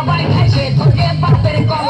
সবাই খাইছে তোকে বাপের কলা